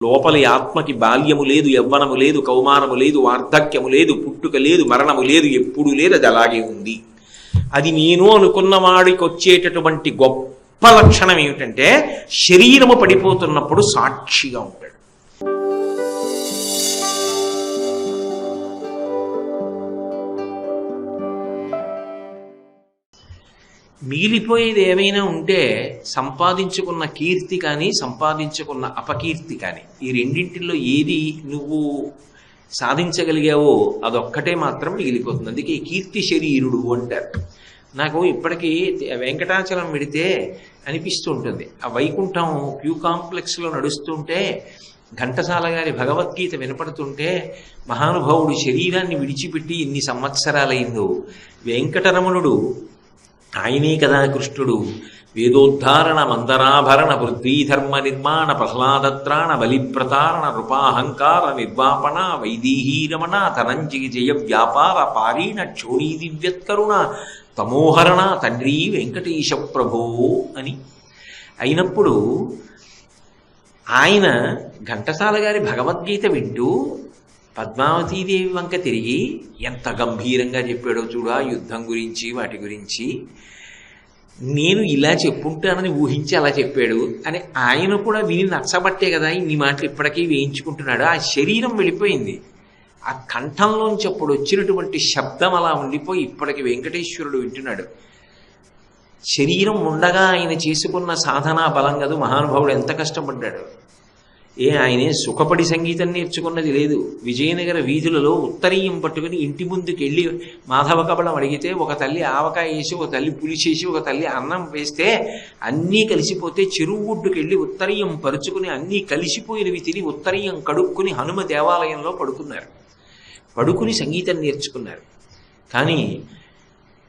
లోపలి ఆత్మకి బాల్యము లేదు యవ్వనము లేదు కౌమారము లేదు వార్ధక్యము లేదు పుట్టుక లేదు మరణము లేదు ఎప్పుడు లేదు అది అలాగే ఉంది. అది నేను అనుకున్న వాడికి వచ్చేటటువంటి గొప్ప లక్షణం ఏమిటంటే శరీరము పడిపోతున్నప్పుడు సాక్షిగా ఉంటాడు. మిగిలిపోయేది ఏమైనా ఉంటే సంపాదించుకున్న కీర్తి కానీ సంపాదించుకున్న అపకీర్తి కానీ ఈ రెండింటిలో ఏది నువ్వు సాధించగలిగావో అదొక్కటే మాత్రం మిగిలిపోతుంది. అందుకే ఈ కీర్తి శరీరుడు అంటారు. నాకు ఇప్పటికీ వెంకటాచలం పెడితే అనిపిస్తూ ఉంటుంది. ఆ వైకుంఠం క్యూ కాంప్లెక్స్లో నడుస్తుంటే ఘంటసాల గారి భగవద్గీత వినపడుతుంటే మహానుభావుడు శరీరాన్ని విడిచిపెట్టి ఎన్ని సంవత్సరాలైందో. వెంకటరమణుడు ఆయనే కదా కృష్ణుడు. వేదోద్ధారణ మందరాభరణ పృథ్వీధర్మ నిర్మాణ ప్రహ్లాదత్రాణ బలిప్రతారణ రూపాహంకార నిర్వాపణ వైదీహీరమణ ధనంజయ జయ వ్యాపార పారీణ క్షోణీ దివ్యత్కరుణ తమోహరణ తండ్రి వెంకటేశ ప్రభో అని. అయినప్పుడు ఆయన ఘంటసాల గారి భగవద్గీత వింటూ పద్మావతీదేవి వంక తిరిగి ఎంత గంభీరంగా చెప్పాడో చూడా యుద్ధం గురించి వాటి గురించి. నేను ఇలా చెప్పుంటానని ఊహించి అలా చెప్పాడు. అని ఆయన కూడా విని నచ్చబట్టే కదా ఇన్ని మాటలు ఇప్పటికీ వేయించుకుంటున్నాడు. ఆ శరీరం వెళ్ళిపోయింది. ఆ కంఠంలోంచి అప్పుడు వచ్చినటువంటి శబ్దం అలా ఉండిపోయి ఇప్పటికి వెంకటేశ్వరుడు వింటున్నాడు. శరీరం ఉండగా ఆయన చేసుకున్న సాధనా బలం కదూ మహానుభావుడు ఎంత కష్టపడ్డాడు. ఏ ఆయనే సుఖపడి సంగీతం నేర్చుకున్నది లేదు. విజయనగర వీధులలో ఉత్తరీయం పట్టుకుని ఇంటి ముందుకు వెళ్ళి మాధవ కబలం అడిగితే ఒక తల్లి ఆవకాయ వేసి ఒక తల్లి పులిచేసి ఒక తల్లి అన్నం వేస్తే అన్నీ కలిసిపోతే చెరువు ఒడ్డుకు వెళ్ళి ఉత్తరీయం పరుచుకుని అన్నీ కలిసిపోయినవి తిని ఉత్తరీయం కడుక్కుని హనుమ దేవాలయంలో పడుకున్నారు. పడుకుని సంగీతం నేర్చుకున్నారు. కానీ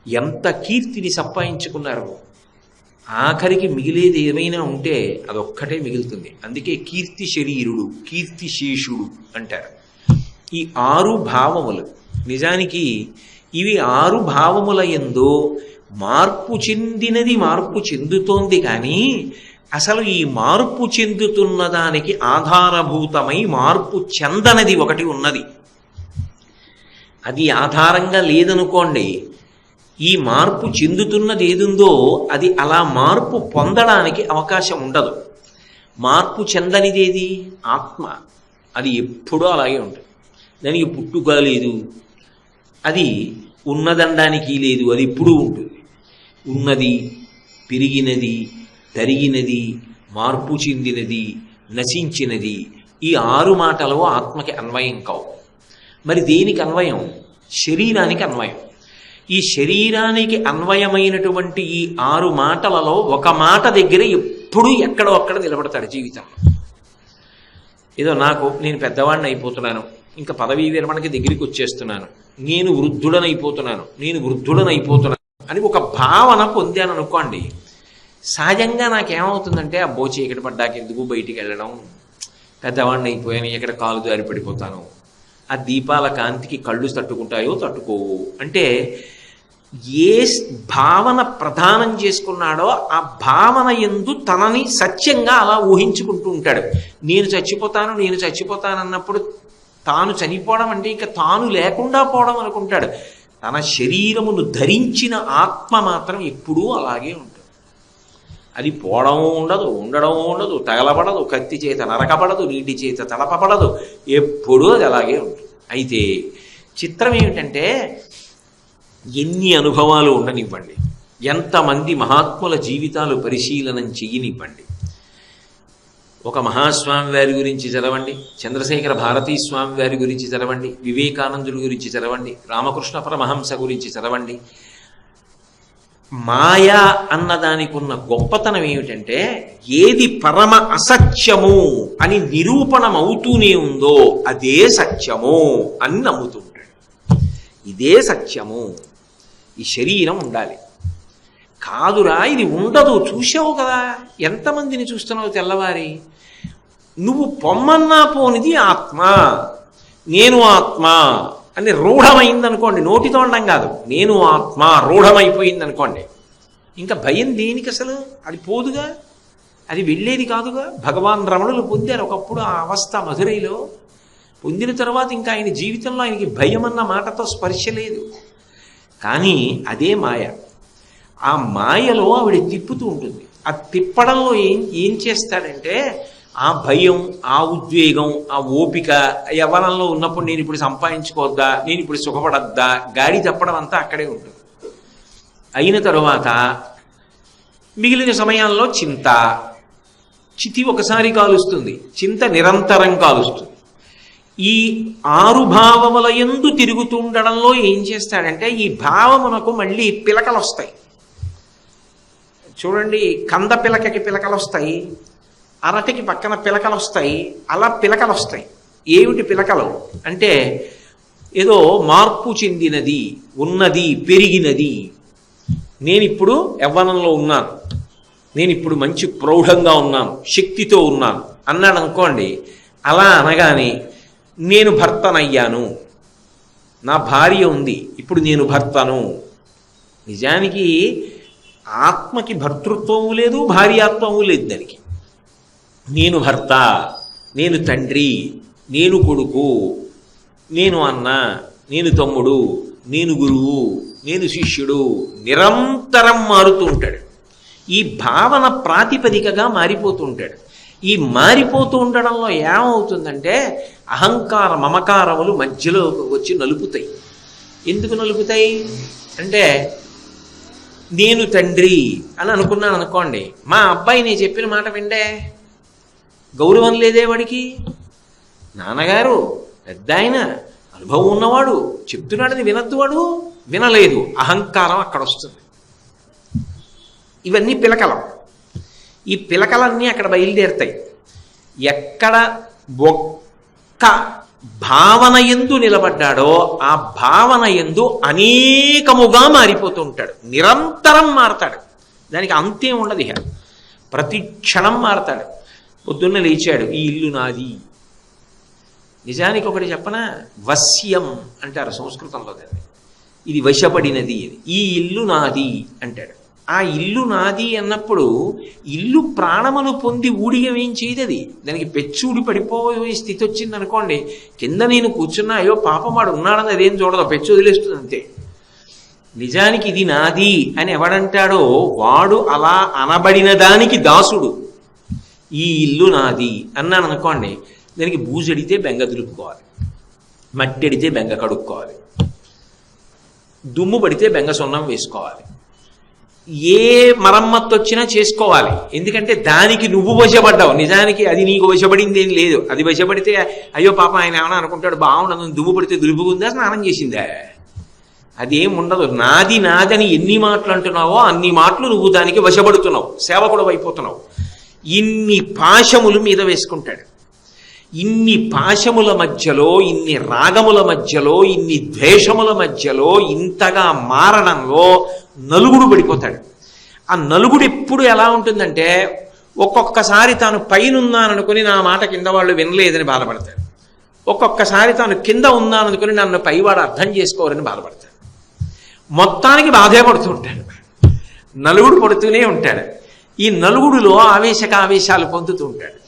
ఎంత కీర్తిని సంపాదించుకున్నారో ఆఖరికి మిగిలేది ఏమైనా ఉంటే అదొక్కటే మిగులుతుంది. అందుకే కీర్తి శరీరుడు కీర్తి శేషుడు అంటారు. ఈ ఆరు భావములు నిజానికి ఇవి ఆరు భావముల ఎందు మార్పు చెందినది మార్పు చెందుతోంది కానీ అసలు ఈ మార్పు చెందుతున్న దానికి ఆధారభూతమై మార్పు చెందనది ఒకటి ఉన్నది. అది ఆధారంగా లేదనుకోండి ఈ మార్పు చెందుతున్నది ఏదుందో అది అలా మార్పు పొందడానికి అవకాశం ఉండదు. మార్పు చెందనిదేది? ఆత్మ. అది ఎప్పుడూ అలాగే ఉంటుంది. దానికి పుట్టుక లేదు. అది ఉన్నదండానికి లేదు. అది ఎప్పుడూ ఉంటుంది. ఉన్నది పెరిగినది తరిగినది మార్పు చెందినది నశించినది. ఈ ఆరు మాటలు ఆత్మకి అన్వయం కావు. మరి దేనికి అన్వయం? శరీరానికి అన్వయం. ఈ శరీరానికి అన్వయమైనటువంటి ఈ ఆరు మాటలలో ఒక మాట దగ్గర ఎప్పుడూ ఎక్కడో అక్కడ నిలబడతాడు జీవితంలో ఏదో నాకు నేను పెద్దవాడిని అయిపోతున్నాను. ఇంకా పదవీ విరమణకి దగ్గరికి వచ్చేస్తున్నాను. నేను వృద్ధుడనైపోతున్నాను. నేను వృద్ధుడనైపోతున్నాను అని ఒక భావన పొందాను అనుకోండి. సహజంగా నాకేమవుతుందంటే అబ్బో చీకటి పడ్డాక ఎందుకు బయటికి వెళ్ళడం? పెద్దవాడిని అయిపోయాను ఎక్కడ కాలు దారి పడిపోతాను ఆ దీపాల కాంతికి కళ్ళు తట్టుకుంటాయో తట్టుకోవు. అంటే ఏ భావన ప్రధానం చేసుకున్నాడో ఆ భావన ఎందు తనని సత్యంగా అలా ఊహించుకుంటూ ఉంటాడు. నేను చచ్చిపోతాను నేను చచ్చిపోతానన్నప్పుడు తాను చనిపోవడం అంటే ఇంకా తాను లేకుండా పోవడం అనుకుంటాడు. తన శరీరమును ధరించిన ఆత్మ మాత్రం ఎప్పుడూ అలాగే ఉంటుంది. అది పోవడం ఉండదు ఉండడం ఉండదు తగలబడదు కత్తి చేత నరకబడదు నీటి చేత తలపబడదు ఎప్పుడూ అది అలాగే ఉంటుంది. అయితే చిత్రం ఏమిటంటే ఎన్ని అనుభవాలు ఉండనివ్వండి. ఎంతమంది మహాత్ముల జీవితాలు పరిశీలనం చెయ్యనివ్వండి. ఒక మహాస్వామి వారి గురించి చదవండి చంద్రశేఖర భారతీ స్వామి వారి గురించి చదవండి వివేకానందుడి గురించి చదవండి రామకృష్ణ పరమహంస గురించి చదవండి. మాయా అన్నదానికి ఉన్న గొప్పతనం ఏమిటంటే ఏది పరమ అసత్యము అని నిరూపణమవుతూనే ఉందో అదే సత్యము అని నమ్ముతుంటాడు. ఇదే సత్యము. ఈ శరీరం ఉండాలి. కాదురా ఇది ఉండదు. చూసావు కదా ఎంతమందిని చూస్తున్నావు తెల్లవారి? నువ్వు పొమ్మన్నా పోనిది ఆత్మ. నేను ఆత్మ అని రూఢమైంది అనుకోండి నోటితో అండం కాదు. నేను ఆత్మ రూఢమైపోయింది అనుకోండి ఇంకా భయం దేనికి అసలు అది పోదుగా? అది వెళ్ళేది కాదుగా? భగవాన్ రమణులు పొందారు ఒకప్పుడు ఆ అవస్థ మధురైలో. పొందిన తర్వాత ఇంకా ఆయన జీవితంలో ఆయనకి భయం అన్న మాటతో స్పర్శ లేదు. కానీ అదే మాయ. ఆ మాయలో ఆవిడ తిప్పుతూ ఉంటుంది. ఆ తిప్పడంలో ఏం ఏం చేస్తాడంటే ఆ భయం ఆ ఉద్వేగం ఆ ఓపిక యవనంలో ఉన్నప్పుడు నేను ఇప్పుడు సంపాదించుకోవద్దా నేను ఇప్పుడు సుఖపడద్దా గాడి తప్పడం అంతా అక్కడే ఉంటుంది. అయిన తరువాత మిగిలిన సమయాల్లో చింత చితి ఒకసారి కాలుస్తుంది. చింత నిరంతరం కాలుస్తుంది. ఈ ఆరు భావముల ఎందు తిరుగుతుండడంలో ఏం చేస్తాడంటే ఈ భావమునకు మళ్ళీ పిలకలు వస్తాయి చూడండి కంద పిలకకి పిలకలు వస్తాయి అరటికి పక్కన పిలకలు వస్తాయి అలా పిలకలు వస్తాయి ఏమిటి పిలకలు? అంటే ఏదో మార్పు చెందినది ఉన్నది పెరిగినది. నేను ఇప్పుడు యవ్వనంలో ఉన్నాను. నేను ఇప్పుడు మంచి ప్రౌఢంగా ఉన్నాను శక్తితో ఉన్నాను. అన్నాడు అనుకోండి అలా అనగానే నేను భర్తనయ్యాను. నా భార్య ఉంది ఇప్పుడు నేను భర్తను. నిజానికి ఆత్మకి భర్తృత్వము లేదు భార్యాత్వము లేదు దానికి. నేను భర్త నేను తండ్రి నేను కొడుకు నేను అన్న నేను తమ్ముడు నేను గురువు నేను శిష్యుడు నిరంతరం మారుతూ ఉంటాడు. ఈ భావన ప్రాతిపదికగా మారిపోతూ ఉంటాడు. ఈ మారిపోతూ ఉండడంలో ఏమవుతుందంటే అహంకార మమకారములు మధ్యలో వచ్చి నలుపుతాయి. ఎందుకు నలుపుతాయి? అంటే నేను తండ్రి అని అనుకున్నాను అనుకోండి. మా అబ్బాయి నేను చెప్పిన మాట విండే గౌరవం లేదే వాడికి. నాన్నగారు పెద్ద ఆయన అనుభవం ఉన్నవాడు చెప్తున్నాడని వినద్దు వాడు వినలేదు. అహంకారం అక్కడ వస్తుంది. ఇవన్నీ పిలకలం. ఈ పిలకలన్నీ అక్కడ బయలుదేరుతాయి. ఎక్కడ ఒక్క భావన ఎందు నిలబడ్డాడో ఆ భావన ఎందు అనేకముగా మారిపోతూ ఉంటాడు నిరంతరం మారతాడు. దానికి అంతేం ఉండదు ఇక ప్రతి క్షణం మారతాడు. పొద్దున్న లేచాడు ఈ ఇల్లు నాది. నిజానికి ఒకటి చెప్పనా? వశ్యం అంటారు సంస్కృతంలో దాన్ని. ఇది వశపడినది ఈ ఇల్లు నాది అంటాడు. ఆ ఇల్లు నాది అన్నప్పుడు ఇల్లు ప్రాణమును పొంది ఊడియం ఏం చేయదు అది దానికి పెచ్చూడి పడిపోయే స్థితి వచ్చింది అనుకోండి కింద నేను కూర్చున్నా అయ్యో పాపమాడు ఉన్నాడని అదేం చూడదు పెచ్చు వదిలేస్తుంది అంతే. నిజానికి ఇది నాది అని ఎవడంటాడో వాడు అలా అనబడిన దానికి దాసుడు. ఈ ఇల్లు నాది అన్నాను అనుకోండి దానికి బూజడితే బెంగ దులుపుకోవాలి మట్టి అడితే బెంగ కడుక్కోవాలి దుమ్ము పడితే బెంగ సున్నం వేసుకోవాలి ఏ మరమ్మత్తు వచ్చినా చేసుకోవాలి. ఎందుకంటే దానికి నువ్వు వశపడ్డావు. నిజానికి అది నీకు వశపడింది ఏం లేదు. అది వశపడితే అయ్యో పాప ఆయన ఏమైనా అనుకుంటాడు బాగుండదు దుమ్ము పడితే దులుపుకుందా? స్నానం చేసిందా. అదేం ఉండదు. నాది నాదని ఎన్ని మాటలు అంటున్నావో అన్ని మాటలు నువ్వు దానికి వశపడుతున్నావు. సేవకుడు అయిపోతున్నావు. ఇన్ని పాశములు మీద వేసుకుంటాడు. ఇన్ని పాశముల మధ్యలో ఇన్ని రాగముల మధ్యలో ఇన్ని ద్వేషముల మధ్యలో ఇంతగా మారడంలో నలుగుడు పడిపోతాడు. ఆ నలుగుడు ఎప్పుడు ఎలా ఉంటుందంటే ఒక్కొక్కసారి తాను పైన ఉన్నాననుకుని నా మాట కింద వాళ్ళు వినలేదని బాధపడతాడు ఒక్కొక్కసారి తాను కింద ఉన్నాననుకుని నన్ను పైవాడు అర్థం చేసుకోరని బాధపడతాడు మొత్తానికి బాధే పడుతూ ఉంటాడు. నలుగుడు పడుతూనే ఉంటాడు. ఈ నలుగుడులో ఆవేశక ఆవేశాలు పొందుతూ ఉంటాడు.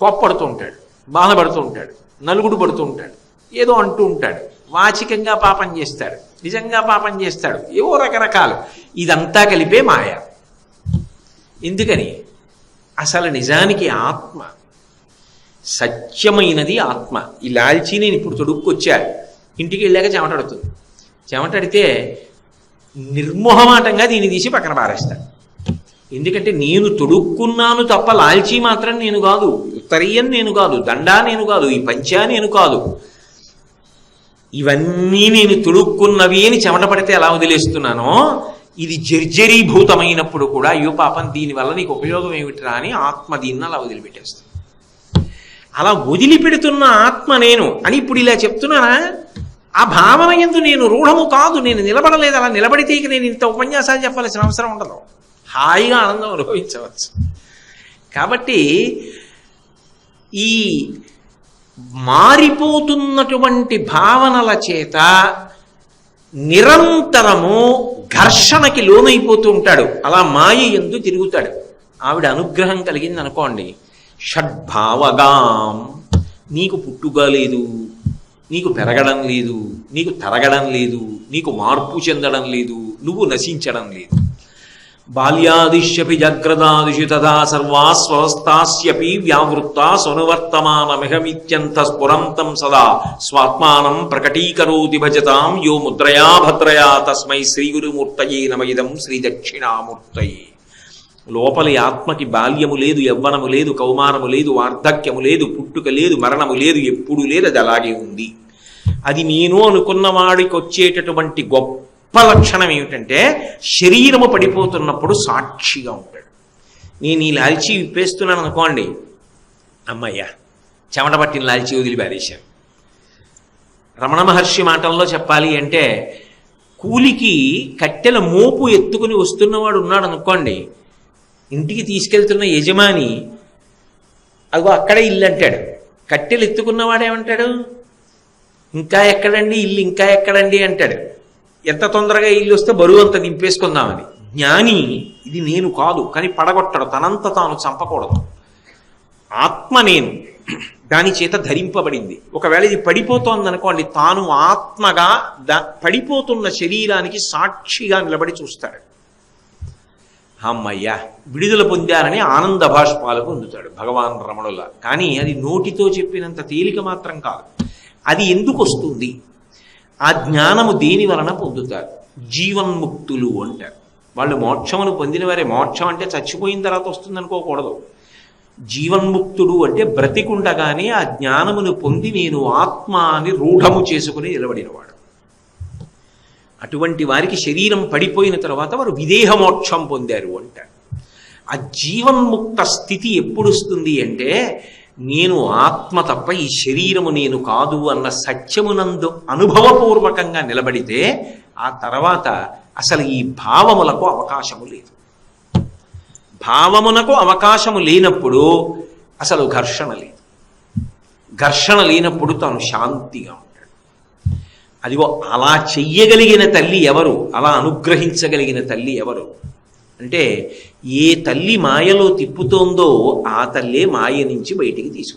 కోప్పడుతూ ఉంటాడు. బాధపడుతూ ఉంటాడు. నలుగుడు పడుతూ ఉంటాడు. ఏదో అంటూ ఉంటాడు. వాచికంగా పాపం చేస్తాడు. నిజంగా పాపం చేస్తాడు. ఏవో రకరకాలు. ఇదంతా కలిపే మాయ. ఎందుకని? అసలు నిజానికి ఆత్మ సత్యమైనది ఆత్మ. ఈ లాల్చీ నేను ఇప్పుడు తొడుక్కొచ్చా? ఇంటికి వెళ్ళాక చెమటడుతుంది. చెమటడితే నిర్మోహమాటంగా దీన్ని తీసి పక్కన పారేస్తాను ఎందుకంటే నేను తొడుక్కున్నాను తప్ప లాల్చీ మాత్రం నేను కాదు. ఉత్తరీయం నేను కాదు. దండా నేను కాదు. ఈ పంచా నేను కాదు. ఇవన్నీ నేను తొడుక్కున్నవి అని చెమట పడితే ఎలా వదిలేస్తున్నానో? ఇది జర్జరీభూతమైనప్పుడు కూడా అయ్యో పాపం దీనివల్ల నీకు ఉపయోగం ఏమిటిరా అని ఆత్మ దీన్ని అలా వదిలిపెట్టేస్తాను అలా వదిలిపెడుతున్న ఆత్మ నేను అని ఇప్పుడు ఇలా చెప్తున్నానా? ఆ భావన ఎందు నేను రూఢము కాదు నేను నిలబడలేదు అలా నిలబడితే ఇక నేను ఇంత ఉపన్యాసాలు చెప్పాల్సిన అవసరం ఉండదు. హాయిగా ఆనందం అనుభవించవచ్చు. కాబట్టి ఈ మారిపోతున్నటువంటి భావనల చేత నిరంతరము ఘర్షణకి లోనైపోతూ ఉంటాడు. అలా మాయ ఎందు తిరుగుతాడు. ఆవిడ అనుగ్రహం కలిగింది అనుకోండి. షడ్భావగాం. నీకు పుట్టుగా లేదు. నీకు పెరగడం లేదు. నీకు తరగడం లేదు. నీకు మార్పు చెందడం లేదు. నువ్వు నశించడం లేదు. బాల్యాదిశ్యపి జాగ్రదాదిషు తదా సర్వాస్వస్థాస్యపి వ్యావృత్తా సనువర్తమానమిహమిత్యంత స్ఫురంతం సదా స్వాత్మానం ప్రకటీకరోతి భజతాం యో ముద్రయా భద్రయా తస్మై శ్రీగురుమూర్తయే నమయిదం శ్రీ దక్షిణామూర్తయే లోపలి ఆత్మకి బాల్యము లేదు యవ్వనము లేదు కౌమారము లేదు వార్ధక్యము లేదు పుట్టుక లేదు మరణము లేదు ఎప్పుడు లేదు అది అలాగే ఉంది. అది నేను అనుకున్నవాడికి వచ్చేటటువంటి గొప్ప లక్షణం ఏమిటంటే శరీరము పడిపోతున్నప్పుడు సాక్షిగా ఉంటాడు. నేను ఈ లాల్చి విప్పేస్తున్నాను అనుకోండి. అమ్మయ్యా చెమట పట్టిన లాల్చీ వదిలి పారేశాను రమణ మహర్షి మాటల్లో చెప్పాలి అంటే కూలికి కట్టెల మోపు ఎత్తుకుని వస్తున్నవాడు ఉన్నాడు అనుకోండి. ఇంటికి తీసుకెళ్తున్న యజమాని అగో అక్కడే ఇల్లు అంటాడు. కట్టెలు ఎత్తుకున్నవాడేమంటాడు ఇంకా ఎక్కడండి? ఇల్లు ఇంకా ఎక్కడండి? అంటాడు. ఎంత తొందరగా ఇల్లు వస్తే బరువు అంత దింపేసుకుందామని జ్ఞాని ఇది నేను కాదు కానీ పడగొట్టడు. తనంత తాను చంపకూడదు. ఆత్మ నేను. దాని చేత ధరింపబడింది. ఒకవేళ ఇది పడిపోతోందనుకోండి తాను ఆత్మగా ద పడిపోతున్న శరీరానికి సాక్షిగా నిలబడి చూస్తాడు. అమ్మయ్యా విడుదల పొందారని ఆనంద భాష్పాలు పొందుతాడు భగవాన్ రమణుల. కానీ అది నోటితో చెప్పినంత తేలిక మాత్రం కాదు. అది ఎందుకు వస్తుంది? ఆ జ్ఞానము దేని వలన పొందుతారు. జీవన్ముక్తులు అంటారు. వాళ్ళు మోక్షమును పొందిన వారే. మోక్షం అంటే చచ్చిపోయిన తర్వాత వస్తుంది అనుకోకూడదు జీవన్ముక్తుడు అంటే బ్రతికుండగానే ఆ జ్ఞానమును పొంది నేను ఆత్మ అని రూఢము చేసుకుని నిలబడినవాడు. అటువంటి వారికి శరీరం పడిపోయిన తర్వాత వారు విదేహ మోక్షం పొందారు అంటారు. ఆ జీవన్ముక్త స్థితి ఎప్పుడు వస్తుంది అంటే నేను ఆత్మ తప్ప ఈ శరీరము నేను కాదు అన్న సత్యమునందు అనుభవపూర్వకంగా నిలబడితే ఆ తర్వాత అసలు ఈ భావములకు అవకాశము లేదు. భావమునకు అవకాశము లేనప్పుడు అసలు ఘర్షణ లేదు. ఘర్షణ లేనప్పుడు తాను శాంతిగా ఉంటాడు. అదిగో అలా చెయ్యగలిగిన తల్లి ఎవరు? అలా అనుగ్రహించగలిగిన తల్లి ఎవరు? అంటే ఏ తల్లి మాయలో తిప్పుతోందో ఆ తల్లే మాయ నుంచి బయటికి తీసుకు